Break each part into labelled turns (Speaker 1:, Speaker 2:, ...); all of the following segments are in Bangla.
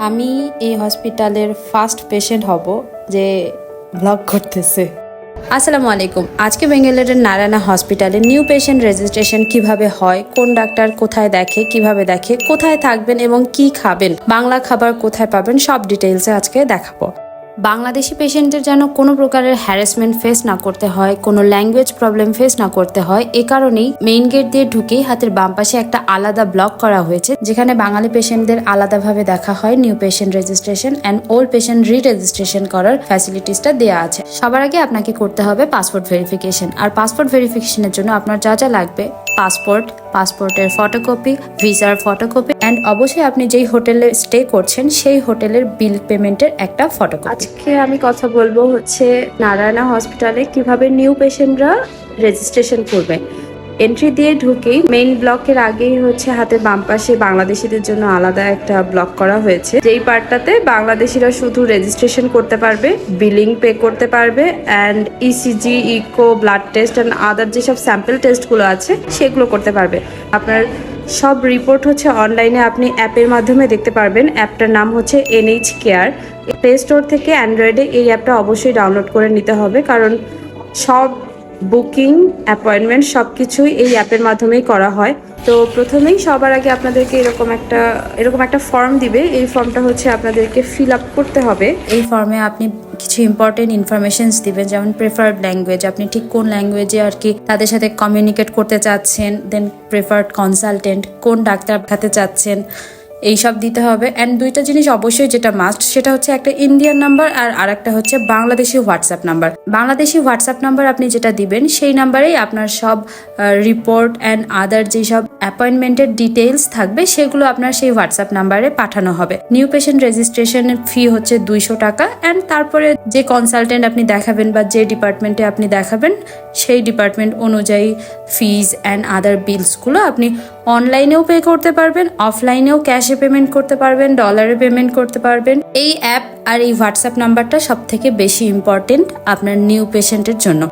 Speaker 1: আমি এই হসপিটালের ফার্স্ট পেশেন্ট হব যে ব্লগ করতেছে। আসসালামু আলাইকুম। আজকে বেঙ্গালোরের নারায়ণা হসপিটালে নিউ পেশেন্ট রেজিস্ট্রেশন কীভাবে হয়, কোন ডাক্তার কোথায় দেখে, কীভাবে দেখে, কোথায় থাকবেন এবং কি খাবেন, বাংলা খাবার কোথায় পাবেন, সব ডিটেলসে আজকে দেখাবো। বাংলাদেশি পেশেন্টদের যেন কোনো প্রকারের হ্যারাসমেন্ট ফেস না করতে হয়, কোনো ল্যাঙ্গুয়েজ প্রবলেম ফেস না করতে হয়, এ কারণেই মেইন গেট দিয়ে ঢুকেই হাতের বাম পাশে একটা আলাদা ব্লক করা হয়েছে, যেখানে বাঙালি পেশেন্টদের আলাদাভাবে দেখা হয় new patient registration and old patient re registration করার ফ্যাসিলিটিসটা দেওয়া আছে। সবার আগে আপনাকে করতে হবে পাসপোর্ট ভেরিফিকেশন আর পাসপোর্ট ভেরিফিকেশনের জন্য আপনার যা যা লাগবে পাসপোর্ট পাসপোর্টের ফটোকপি ভিসার ফটোকপি অ্যান্ড অবশ্যই আপনি যেই হোটেলে স্টে করছেন, সেই হোটেলের বিল পেমেন্টের একটা ফটোকপি
Speaker 2: আজকে আমি কথা বলব হচ্ছে নারায়ণা হসপিটালে কীভাবে নিউ পেশেন্টরা রেজিস্ট্রেশন করবে। এন্ট্রি দিয়ে ঢুকেই মেইন ব্লকের আগেই হচ্ছে হাতে বাম পাশে বাংলাদেশিদের জন্য আলাদা একটা ব্লক করা হয়েছে। যেই পার্টটাতে বাংলাদেশিরা শুধু রেজিস্ট্রেশন করতে পারবে বিলিং পে করতে পারবে and ECG echo blood test and other যেসব স্যাম্পল টেস্টগুলো আছে, সেগুলো করতে পারবে। আপনার সব রিপোর্ট হচ্ছে অনলাইনে আপনি অ্যাপের মাধ্যমে দেখতে পারবেন। অ্যাপটার নাম হচ্ছে এনএইচ কেয়ার প্লে স্টোর থেকে অ্যান্ড্রয়েডে এই অ্যাপটা অবশ্যই ডাউনলোড করে নিতে হবে, কারণ সব বুকিং, অ্যাপয়েন্টমেন্ট সব কিছুই এই অ্যাপের মাধ্যমেই করা হয়। তো প্রথমেই সবার আগে আপনাদেরকে এরকম একটা এরকম একটা ফর্ম দিবে। এই ফর্মটা হচ্ছে আপনাদেরকে ফিল আপ করতে হবে।
Speaker 1: এই ফর্মে আপনি কিছু ইম্পর্টেন্ট ইনফরমেশনস দিবেন, যেমন প্রেফার্ড ল্যাঙ্গুয়েজ আপনি ঠিক কোন ল্যাঙ্গুয়েজে আর কি তাদের সাথে কমিউনিকেট করতে চাচ্ছেন দেন প্রেফার্ড কনসালটেন্ট কোন ডাক্তার দেখাতে চাচ্ছেন এইসব দিতে হবে। অ্যান্ড দুইটা জিনিস অবশ্যই যেটা মাস্ট সেটা হচ্ছে একটা ইন্ডিয়ান নাম্বার আর আরেকটা হচ্ছে Bangladeshi WhatsApp number Bangladeshi WhatsApp number আপনি যেটা দিবেন, সেই নাম্বারেই আপনার সব রিপোর্ট অ্যান্ড আদার যেসব অ্যাপয়েন্টমেন্টের ডিটেলস থাকবে, সেগুলো আপনার সেই হোয়াটসঅ্যাপ নাম্বারে পাঠানো হবে। নিউ পেশেন্ট রেজিস্ট্রেশনের ফি হচ্ছে দুইশো টাকা অ্যান্ড তারপরে যে কনসালটেন্ট আপনি দেখাবেন বা যে ডিপার্টমেন্টে আপনি দেখাবেন, সেই ডিপার্টমেন্ট অনুযায়ী ফিজ অ্যান্ড আদার বিলসগুলো আপনি অনলাইনেও পে করতে পারবেন, অফলাইনেও ক্যাশে পেমেন্ট করতে পারবেন, ডলারে পেমেন্ট করতে পারবেন। এই অ্যাপ আর এই হোয়াটসঅ্যাপ নাম্বারটা সব থেকে বেশি ইম্পর্টেন্ট আপনার নিউ পেশেন্টের জন্য।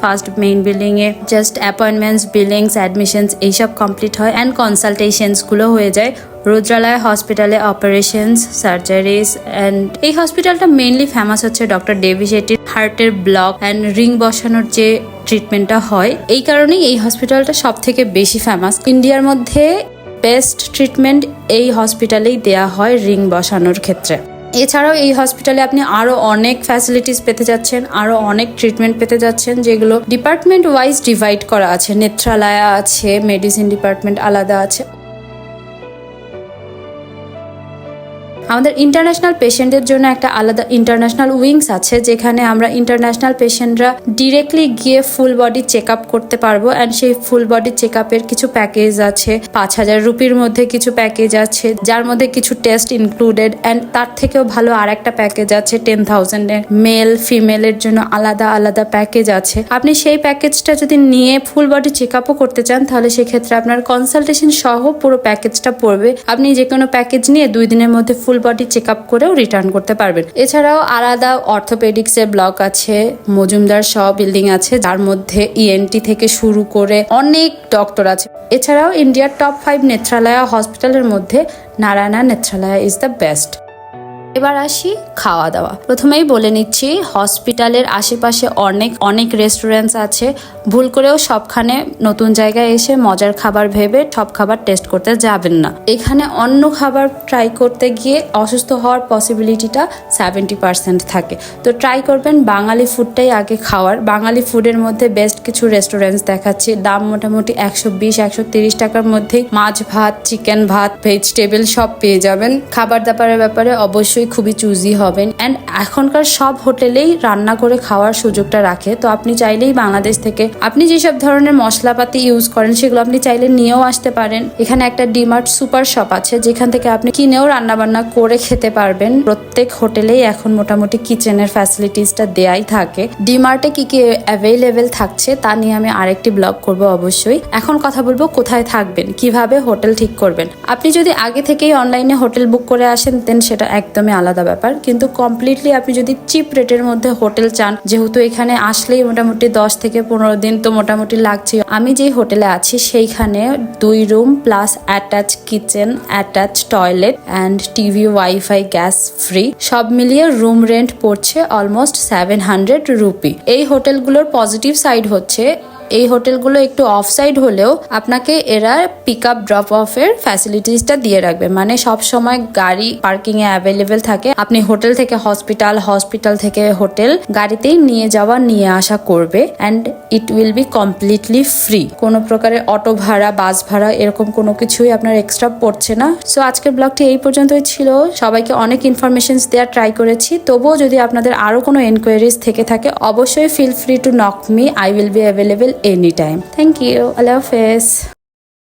Speaker 1: ফার্স্ট মেইন বিল্ডিং এ জাস্ট অ্যাপয়েন্টমেন্টস বিলিংস অ্যাডমিশনস এইসব কমপ্লিট হয় অ্যান্ড কনসালটেশনসগুলো হয়ে যায়। রুদ্রালয় হসপিটালে অপারেশনস সার্জারিস অ্যান্ড এই হসপিটালটা মেইনলি ফেমাস হচ্ছে ডক্টর ডেভি হার্টের ব্লক অ্যান্ড রিং বসানোর যে ট্রিটমেন্টটা হয়। এই কারণেই এই হসপিটালটা সব থেকে বেশি ফেমাস ইন্ডিয়ার মধ্যে বেস্ট ট্রিটমেন্ট এই হসপিটালেই দেয়া হয় রিং বসানোর ক্ষেত্রে। এছাড়াও এই হসপিটালে আপনি আরও অনেক ফ্যাসিলিটিস পেতে যাচ্ছেন আরও অনেক ট্রিটমেন্ট পেতে যাচ্ছেন, যেগুলো ডিপার্টমেন্ট ওয়াইজ ডিভাইড করা আছে। নেত্রালয়া আছে মেডিসিন ডিপার্টমেন্ট আলাদা আছে। আমাদের ইন্টারন্যাশনাল পেশেন্টের জন্য একটা আলাদা ইন্টারন্যাশনাল উইংস আছে, যেখানে আমরা ইন্টারন্যাশনাল পেশেন্টরা ডিরেক্টলি গিয়ে ফুল বডি চেক আপ করতে পারব অ্যান্ড সেই ফুল বডি চেক আপের কিছু প্যাকেজ আছে। পাঁচ হাজার রুপির মধ্যে কিছু প্যাকেজ আছে, যার মধ্যে কিছু টেস্ট ইনক্লুডেড অ্যান্ড তার থেকেও ভালো আর একটা প্যাকেজ আছে টেন থাউজেন্ডের মেল ফিমেলের জন্য আলাদা আলাদা প্যাকেজ আছে। আপনি সেই প্যাকেজটা যদি নিয়ে ফুল বডি চেক আপও করতে চান, তাহলে সেক্ষেত্রে আপনার কনসালটেশন সহ পুরো প্যাকেজটা পড়বে। আপনি যে কোনো প্যাকেজ নিয়ে দুই দিনের মধ্যে ফুল বডি চেক আপ করেও রিটার্ন করতে পারবেন। এছাড়াও আলাদা অর্থোপেডিক্স এর ব্লক আছে, মজুমদার শ বিল্ডিং আছে, যার মধ্যে ইএনটি থেকে শুরু করে অনেক ডক্টর আছে। এছাড়াও ইন্ডিয়ার টপ ফাইভ নেত্রালয়া হসপিটালের মধ্যে Narayana Netralaya is the best এবার আসি খাওয়া দাওয়া প্রথমেই বলে নিচ্ছি হসপিটালের আশেপাশে অনেক অনেক রেস্টুরেন্টস আছে। ভুল করেও সবখানে নতুন জায়গায় এসে মজার খাবার ভেবে সব খাবার টেস্ট করতে যাবেন না। এখানে অন্য খাবার ট্রাই করতে গিয়ে অসুস্থ হওয়ার পসিবিলিটিটা সেভেন্টি পার্সেন্ট থাকে। তো ট্রাই করবেন বাঙালি ফুডটাই আগে খাওয়ার। বাঙালি ফুডের মধ্যে বেস্ট কিছু রেস্টুরেন্টস দেখাচ্ছি। দাম মোটামুটি একশো বিশ, একশো তিরিশ টাকার মধ্যেই মাছ ভাত চিকেন ভাত ভেজিটেবল সব পেয়ে যাবেন। খাবার দাবারের ব্যাপারে অবশ্যই খুবই চুজি হবেন। অ্যান্ড এখনকার সব হোটেলেই রান্না করে খাওয়ার সুযোগটা রাখে। তো আপনি চাইলেই বাংলাদেশ থেকে আপনি যেসব ধরনের মশলাপাতি ইউজ করেন, সেগুলো আপনি চাইলে নিয়েও আসতে পারেন। এখানে একটা ডিমার্ট সুপার শপ আছে, যেখান থেকে আপনি কিনেও রান্না বান্না করে খেতে পারবেন। প্রত্যেক হোটেলেই এখন মোটামুটি কিচেনের ফ্যাসিলিটিসটা দেয়াই থাকে। ডিমার্টে কি কি অ্যাভেলেবেল থাকছে, তা নিয়ে আমি আরেকটি ব্লগ করব অবশ্যই। এখন কথা বলব কোথায় থাকবেন, কীভাবে হোটেল ঠিক করবেন। আপনি যদি আগে থেকেই অনলাইনে হোটেল বুক করে আসেন দেন সেটা একদমই আলাদা ব্যাপার। কিন্তু কমপ্লিটলি আপনি যদি চিপ রেটের মধ্যে হোটেল চান, যেহেতু এখানে আসলেই মোটামুটি দশ থেকে পনেরো দিন তো মোটামুটি লাগছে। আমি যে হোটেলে আছি, সেইখানে দুই room plus attach kitchen attach toilet and TV WiFi gas free সব মিলিয়ে রুম রেন্ট পড়ছে অলমোস্ট সেভেন হান্ড্রেড রুপি এই হোটেলগুলোর পজিটিভ সাইড হচ্ছে এই হোটেলগুলো একটু অফ সাইড হলেও আপনাকে এরা পিক আপ ড্রপ অফের ফ্যাসিলিটিসটা দিয়ে রাখবে। মানে সব সময় গাড়ি পার্কিং এ অ্যাভেলেবেল থাকে। আপনি হোটেল থেকে হসপিটাল হসপিটাল থেকে হোটেল গাড়িতেই নিয়ে যাওয়া, নিয়ে আসা করবে and it will be completely free কোনো প্রকারের অটো ভাড়া বাস ভাড়া এরকম কোনো কিছুই আপনার এক্সট্রা পড়ছে না। সো আজকের ব্লগটি এই পর্যন্তই ছিল। সবাইকে অনেক ইনফরমেশন দেওয়ার ট্রাই করেছি। তবুও যদি আপনাদের আরও কোনো এনকোয়ারিজ থেকে থাকে, অবশ্যই feel free to knock me I will be available any time thank you আল্লাহ হাফেজ